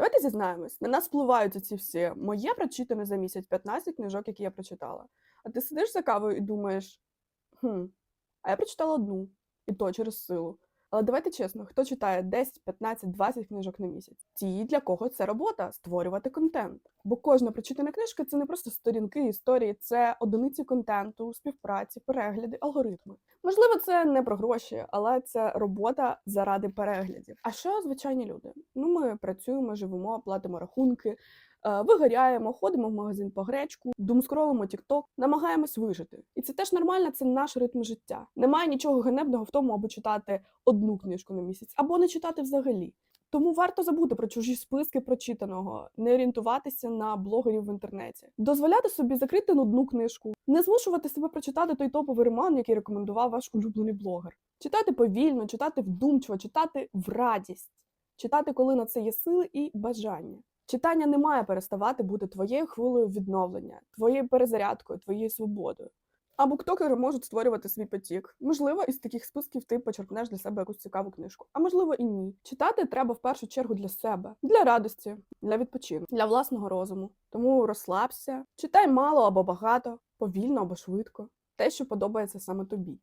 Давайте зізнаємось, на нас впливають ці всі моє прочитане за місяць 15 книжок, які я прочитала. А ти сидиш за кавою і думаєш: хм, а я прочитала одну, і то через силу. Але давайте чесно, хто читає 10, 15, 20 книжок на місяць? Ті, для кого це робота створювати контент. Бо кожна прочитана книжка це не просто сторінки історії, це одиниці контенту, співпраці, перегляди, алгоритми. Можливо, це не про гроші, але це робота заради переглядів. А що звичайні люди? Ну, ми працюємо, живемо, платимо рахунки, вигоряємо, ходимо в магазин по гречку, думскролимо TikTok, намагаємось вижити. І це теж нормально, це наш ритм життя. Немає нічого ганебного в тому, аби читати одну книжку на місяць, або не читати взагалі. Тому варто забути про чужі списки прочитаного, не орієнтуватися на блогерів в інтернеті, дозволяти собі закрити нудну книжку, не змушувати себе прочитати той топовий роман, який рекомендував ваш улюблений блогер. Читати повільно, читати вдумчиво, читати в радість, читати, коли на це є сили і бажання. Читання не має переставати бути твоєю хвилею відновлення, твоєю перезарядкою, твоєю свободою. А буктокери можуть створювати свій потік. Можливо, із таких списків ти почерпнеш для себе якусь цікаву книжку, а можливо і ні. Читати треба в першу чергу для себе, для радості, для відпочинку, для власного розуму. Тому розслабся, читай мало або багато, повільно або швидко, те, що подобається саме тобі.